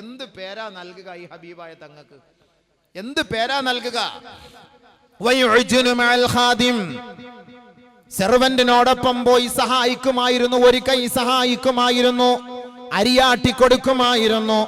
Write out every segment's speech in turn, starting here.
എന്ത് പേരാ നൽകുക ഈ ഹബീബായ തങ്ങൾക്ക്? എന്ത് പേരാ നൽകുക? സെർവന്റിനോടൊപ്പം പോയി സഹായിക്കുമായിരുന്നു ഒരു കൈ സഹായിക്കുമായിരുന്നു അരിയാട്ടി കൊടുക്കുമായിരുന്നു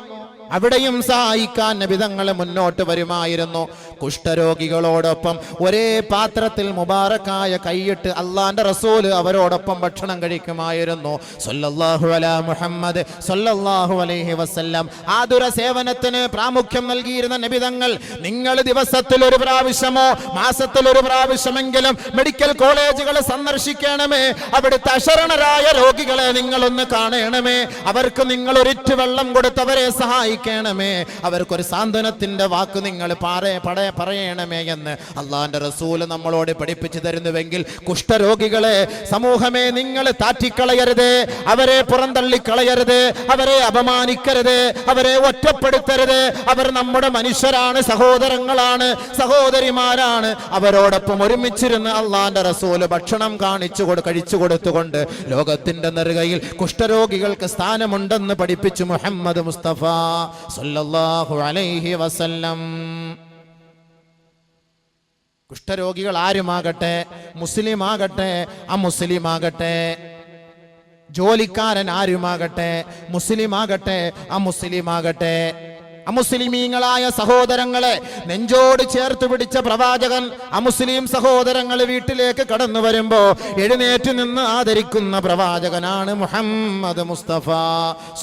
അവിടെയും സഹായിക്കാൻ നബിതങ്ങളെ മുന്നോട്ട് വരുമായിരുന്നു. കുഷ്ഠരോഗികളോടൊപ്പം ഒരേ പാത്രത്തിൽ മുബാറക്കായ കൈയിട്ട് അള്ളാന്റെ റസൂൽ അവരോടൊപ്പം ഭക്ഷണം കഴിക്കുമായിരുന്നു. സല്ലല്ലാഹു അല മുഹമ്മദ് സല്ലല്ലാഹു അലൈഹി വസല്ലം. ആതുര സേവനത്തിന് പ്രാമുഖ്യം നൽകിയിരുന്ന നിബിതങ്ങൾ നിങ്ങൾ ദിവസത്തിൽ ഒരു പ്രാവശ്യമോ മാസത്തിൽ ഒരു പ്രാവശ്യമെങ്കിലും മെഡിക്കൽ കോളേജുകൾ സന്ദർശിക്കണമേ. അവിടുത്തെ അശരണരായ രോഗികളെ നിങ്ങളൊന്ന് കാണണമേ. അവർക്ക് നിങ്ങൾ ഒരിറ്റ് വെള്ളം കൊടുത്തവരെ സഹായിക്കണമേ. അവർക്കൊരു സാന്ത്വനത്തിന്റെ വാക്ക് നിങ്ങൾ പാറേ പട പറയണമേ എന്ന് അള്ളാന്റെ റസൂൽ നമ്മളോട് പഠിപ്പിച്ചു തരുന്നുവെങ്കിൽ കുഷ്ഠരോഗികളെ സമൂഹമേ നിങ്ങൾ താറ്റിക്കളയരുത് അവരെ പുറന്തള്ളിക്കളയരുത് അവരെ അപമാനിക്കരുത് അവരെ ഒറ്റപ്പെടുത്തരുത്. അവർ നമ്മുടെ മനുഷ്യരാണ് സഹോദരങ്ങളാണ് സഹോദരിമാരാണ്. അവരോടൊപ്പം ഒരുമിച്ചിരുന്ന് അള്ളാന്റെ റസൂൽ ഭക്ഷണം കാണിച്ചു കൊടു കഴിച്ചു കൊടുത്തുകൊണ്ട് ലോകത്തിന്റെ നെറുകയിൽ കുഷ്ഠരോഗികൾക്ക് സ്ഥാനമുണ്ടെന്ന് പഠിപ്പിച്ചു മുഹമ്മദ് മുസ്തഫ സല്ലല്ലാഹു അലൈഹി വസല്ലം. കുഷ്ഠരോഗികൾ ആരുമാകട്ടെ മുസ്ലിം ആകട്ടെ ആ മുസ്ലിം ആകട്ടെ ജോലിക്കാരൻ ആരുമാകട്ടെ മുസ്ലിം ആകട്ടെ ആ മുസ്ലിം ആകട്ടെ അമുസ്ലിമീങ്ങളായ സഹോദരങ്ങളെ നെഞ്ചോട് ചേർത്ത് പിടിച്ച പ്രവാചകൻ അമുസ്ലിം സഹോദരങ്ങൾ വീട്ടിലേക്ക് കടന്നു വരുമ്പോ എഴുന്നേറ്റ് നിന്ന് ആദരിക്കുന്ന പ്രവാചകനാണ് മുഹമ്മദ് മുസ്തഫ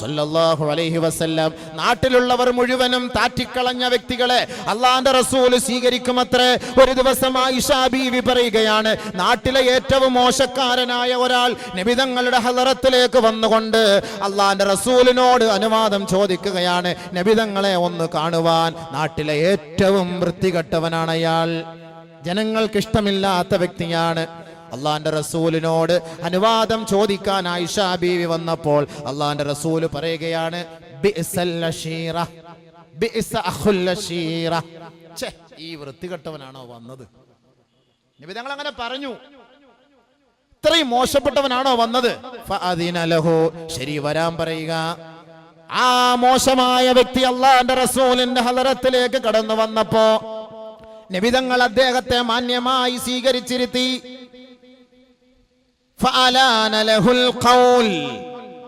സല്ലല്ലാഹു അലൈഹി വസല്ലം. നാട്ടിലുള്ളവർ മുഴുവനും താറ്റിക്കളഞ്ഞ വ്യക്തികളെ അള്ളാന്റെ റസൂൽ സ്വീകരിക്കുമത്രേ. ഒരു ദിവസം ആയിഷാ ബീവി പറയുകയാണ് നാട്ടിലെ ഏറ്റവും മോശക്കാരനായ ഒരാൾ നബിതങ്ങളുടെ ഹലറത്തിലേക്ക് വന്നുകൊണ്ട് അള്ളാന്റെ റസൂലിനോട് അനുവാദം ചോദിക്കുകയാണ്. നബിതങ്ങളെ ഒന്ന് കാണുവാൻ നാട്ടിലെ ഏറ്റവും വൃത്തികെട്ടവനാണ് അയാൾ. ജനങ്ങൾക്കിഷ്ടമില്ലാത്ത വ്യക്തിയാണ്. അള്ളാന്റെ റസൂലിനോട് അനുവാദം ചോദിക്കാൻ ആയിഷ ബീവി വന്നപ്പോൾ അള്ളാന്റെ റസൂൽ പറയുകയാണ് ഈ വൃത്തികെട്ടവനാണോ വന്നത്? നിബിതങ്ങൾ അങ്ങനെ പറഞ്ഞു. ഇത്രയും മോശപ്പെട്ടവനാണോ വന്നത്. ശരി വരാൻ പറയുക. ആ മോശമായ വ്യക്തി അള്ളാന്റെ റസൂലിന്റെ ഹലറത്തിലേക്ക് കടന്നു വന്നപ്പോ നിബിതങ്ങൾ അദ്ദേഹത്തെ മാന്യമായി സ്വീകരിച്ചിരുത്തി.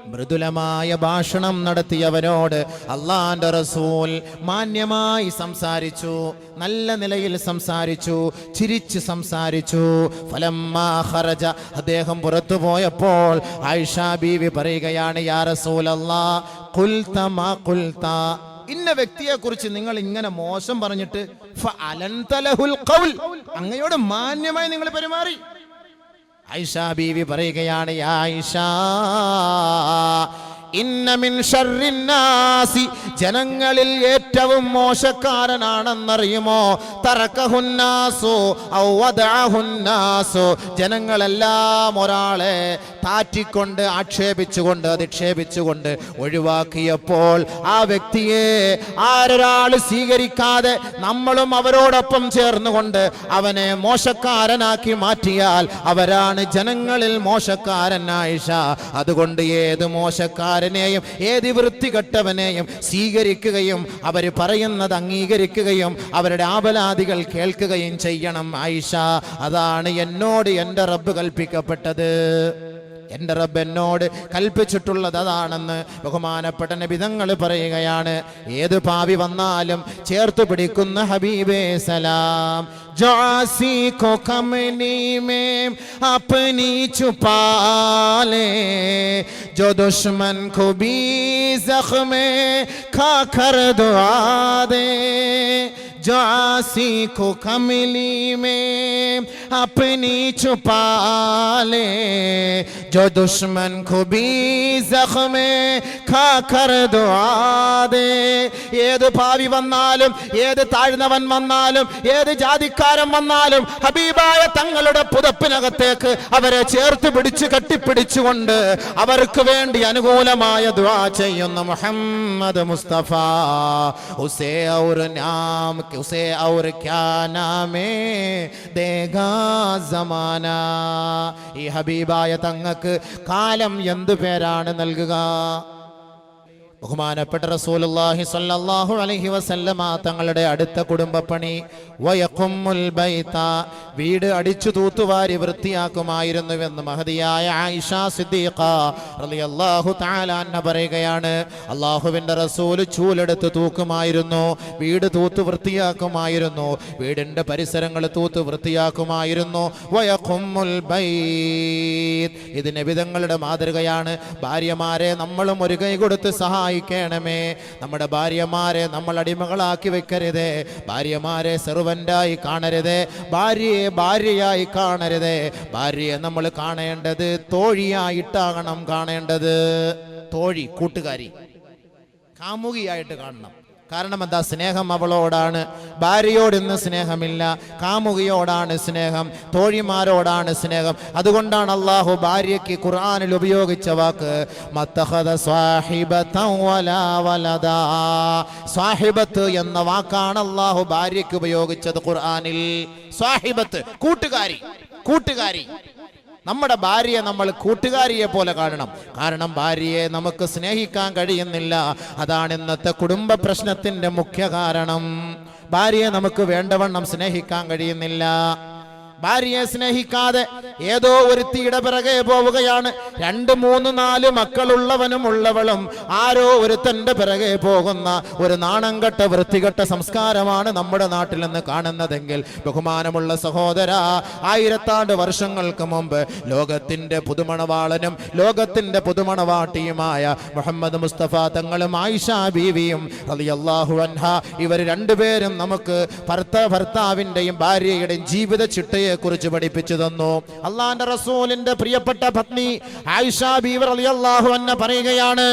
മൃദുലമായ ഭാഷണം നടത്തിയവനോട് അള്ളാന്റെ റസൂൽ മാന്യമായി സംസാരിച്ചു നല്ല നിലയിൽ സംസാരിച്ചു ചിരിച്ച് സംസാരിച്ചു. ഫലമ്മാ ഖറജ. അദ്ദേഹം പുറത്തു പോയപ്പോൾ ആയിഷ ബീവി പറയുകയാണ് യാ റസൂൽ അല്ലാ ഇന്ന വ്യക്തിയെ കുറിച്ച് നിങ്ങൾ ഇങ്ങനെ മോശം പറഞ്ഞിട്ട്. അങ്ങയോട് മാന്യമായി നിങ്ങൾ പെരുമാറി ഐഷ ബീവി പറയുകയാണ് ഐഷ ഇന്ന മിൻ ഷർറിന്നാസി ജനങ്ങളിൽ ഏറ്റവും മോശക്കാരനാണെന്നറിയുമോ? തറക്കഹുന്നാസു ഔവദാഹുന്നാസോ ജനങ്ങളെല്ലാം ഒരാളെ താറ്റിക്കൊണ്ട് ആക്ഷേപിച്ചുകൊണ്ട് അധിക്ഷേപിച്ചുകൊണ്ട് ഒഴിവാക്കിയപ്പോൾ ആ വ്യക്തിയെ ആരൊരാൾ സ്വീകരിക്കാതെ നമ്മളും അവരോടൊപ്പം ചേർന്നുകൊണ്ട് അവനെ മോശക്കാരനാക്കി മാറ്റിയാൽ അവരാണ് ജനങ്ങളിൽ മോശക്കാരൻ ആയിഷ. അതുകൊണ്ട് ഏത് മോശക്കാരനെയും ഏത് വൃത്തികെട്ടവനെയും സ്വീകരിക്കുകയും അവർ പറയുന്നത് അംഗീകരിക്കുകയും അവരുടെ ആപലാദികൾ കേൾക്കുകയും ചെയ്യണം. ആയിഷ അതാണ് എന്നോട് എന്റെ റബ്ബ് കൽപ്പിക്കപ്പെട്ടത്. എന്റെ റബ്ബ് എന്നോട് കൽപ്പിച്ചിട്ടുള്ളത് അതാണെന്ന് ബഹുമാനപ്പെട്ട നബിതങ്ങൾ പറയുകയാണ്. ഏത് പാവി വന്നാലും ചേർത്ത് പിടിക്കുന്ന ഹബീബേ സലാം. ജാസി को कमनी में अपनी छुपा ले जो दुश्मन को भी जख्म खा कर दुआ दे जो आसी को कमली में अपनी छुपा ले जो दुश्मन को भी जख्म खा कर दुआ दे ഏത് ഭാവി വന്നാലും ഏത് താഴ്ന്നവൻ വന്നാലും ഏത് ജാതിക്കാരൻ വന്നാലും ഹബീബായ തങ്ങളുടെ പുതപ്പിനകത്തേക്ക് അവരെ ചേർത്ത് പിടിച്ച് കെട്ടിപ്പിടിച്ചുകൊണ്ട് അവർക്ക് വേണ്ടി അനുകൂലമായ ദുആ ചെയ്യുന്ന മുഹമ്മദ് മുസ്തഫ ഉസേ ഔർ നാം कि उसे और क्या नामे ദേഗാ സമാന ഈ ഹബീബായ തങ്ങക്ക് കാലം എന്തു പേരാണ് നൽകുക? ബഹുമാനപ്പെട്ട റസൂലുള്ളാഹി സ്വല്ലല്ലാഹു അലൈഹി വസല്ലമ തങ്ങളുടെ അടുത്ത കുടുംബപ്പണി വയഖുമ്മുൽ ബൈത വീട് അടിച്ചു തൂത്തുവാരി വൃത്തിയാക്കുമായിരുന്നുവെന്ന് മഹതിയായ ആയിഷ സിദ്ദീഖ റളിയല്ലാഹു തആല അൻഹ പറയുകയാണ്. അല്ലാഹുവിന്റെ റസൂൽ ചൂലെടുത്ത് തൂക്കുമായിരുന്നു വീട് തൂത്ത് വൃത്തിയാക്കുമായിരുന്നു വീടിന്റെ പരിസരങ്ങൾ തൂത്ത് വൃത്തിയാക്കുമായിരുന്നു. വയഖുമ്മുൽ ബൈത് ഇത് നബിതങ്ങളുടെ മാതൃകയാണ്. ഭാര്യമാരെ നമ്മളും ഒരു കൈ കൊടുത്ത് സഹായിക്കണമേ. നമ്മുടെ ഭാര്യമാരെ നമ്മൾ അടിമകളാക്കി വെക്കരുതേ. ഭാര്യമാരെ സെർവന്റായി കാണരുതേ. ഭാര്യയെ ഭാര്യയായി കാണരുതേ. ഭാര്യയെ നമ്മൾ കാണേണ്ടത് തോഴിയായിട്ടാകണം കാണേണ്ടത്. തോഴി കൂട്ടുകാരി. കാമുകിയായിട്ട് കാണണം. കാരണം എന്താ സ്നേഹം അവളോടാണ്. ഭാര്യയോട് ഇന്ന് സ്നേഹമില്ല. കാമുകിയോടാണ് സ്നേഹം. തോഴിമാരോടാണ് സ്നേഹം. അതുകൊണ്ടാണ് അള്ളാഹു ഭാര്യയ്ക്ക് ഖുർആാനിൽ ഉപയോഗിച്ച വാക്ക്. സ്വാഹിബത്ത് എന്ന വാക്കാണ് അള്ളാഹു ഭാര്യയ്ക്ക് ഉപയോഗിച്ചത് ഖുർആാനിൽ. സ്വാഹിബത്ത് കൂട്ടുകാരി കൂട്ടുകാരി. നമ്മുടെ ഭാര്യയെ നമ്മൾ കൂട്ടുകാരിയെ പോലെ കാണണം. കാരണം ഭാര്യയെ നമുക്ക് സ്നേഹിക്കാൻ കഴിയുന്നില്ല. അതാണ് ഇന്നത്തെ കുടുംബ പ്രശ്നത്തിന്റെ മുഖ്യ കാരണം. ഭാര്യയെ നമുക്ക് വേണ്ടവണ്ണം സ്നേഹിക്കാൻ കഴിയുന്നില്ല. ഭാര്യയെ സ്നേഹിക്കാതെ ഏതോ ഒരുത്തിയുടെ പിറകെ പോവുകയാണ്. രണ്ട് മൂന്ന് നാല് മക്കളുള്ളവനും ഉള്ളവളും ആരോ ഒരുത്തന്റെ പിറകെ പോകുന്ന ഒരു നാണംകെട്ട വൃത്തികെട്ട സംസ്കാരമാണ് നമ്മുടെ നാട്ടിൽ നിന്ന് കാണുന്നതെങ്കിൽ ബഹുമാനമുള്ള സഹോദര ആയിരത്താണ്ട് വർഷങ്ങൾക്ക് മുമ്പ് ലോകത്തിന്റെ പുതുമണവാളനും ലോകത്തിന്റെ പുതുമണവാട്ടിയുമായ മുഹമ്മദ് മുസ്തഫ തങ്ങളും ആയിഷ ബീവിയും റളിയല്ലാഹു അൻഹ ഇവർ രണ്ടുപേരും നമുക്ക് ഭർത്ത ഭർത്താവിന്റെയും ഭാര്യയുടെയും ജീവിത ചിട്ടയെ കുറിച്ച് പഠിപ്പിച്ചു തന്നു. അള്ളാന്റെ റസൂലിന്റെ പ്രിയപ്പെട്ട പത്നി ആയിഷ ബീവർ അലി അള്ളാഹു അൻഹ പറയുകയാണ്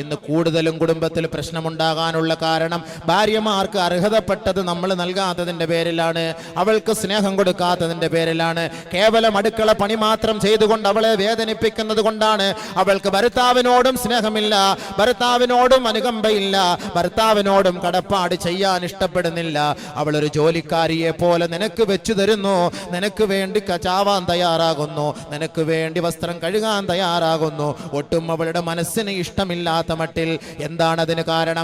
ഇന്ന് കൂടുതലും കുടുംബത്തിൽ പ്രശ്നമുണ്ടാകാനുള്ള കാരണം ഭാര്യമാർക്ക് അർഹതപ്പെട്ടത് നമ്മൾ നൽകാത്തതിന്റെ പേരിലാണ് അവൾക്ക് സ്നേഹം കൊടുക്കാത്തതിന്റെ പേരിലാണ്. കേവലം അടുക്കള പണി മാത്രം ചെയ്തുകൊണ്ട് അവളെ വേദനിപ്പിക്കുന്നത് കൊണ്ടാണ് അവൾക്ക് ഭർത്താവിനോടും സ്നേഹമില്ല ഭർത്താവിനോടും അനുകമ്പയില്ല ഭർത്താവിനോടും കടപ്പാട് ചെയ്യാൻ ഇഷ്ടപ്പെടുന്നില്ല. അവൾ ഒരു ജോലിക്കാരിയെ പോലെ നിനക്ക് വെച്ചു തരുന്നു നിനക്ക് വേണ്ടി കചാവാൻ തയ്യാറാകുന്നു നിനക്ക് വേണ്ടി വസ്ത്രം കഴുകാൻ തയ്യാറാകുന്നു. ഒട്ടും അവളുടെ മനസ്സിന് ഇഷ്ടമില്ലാത്ത മട്ടിൽ. എന്താണ് അതിന് കാരണം?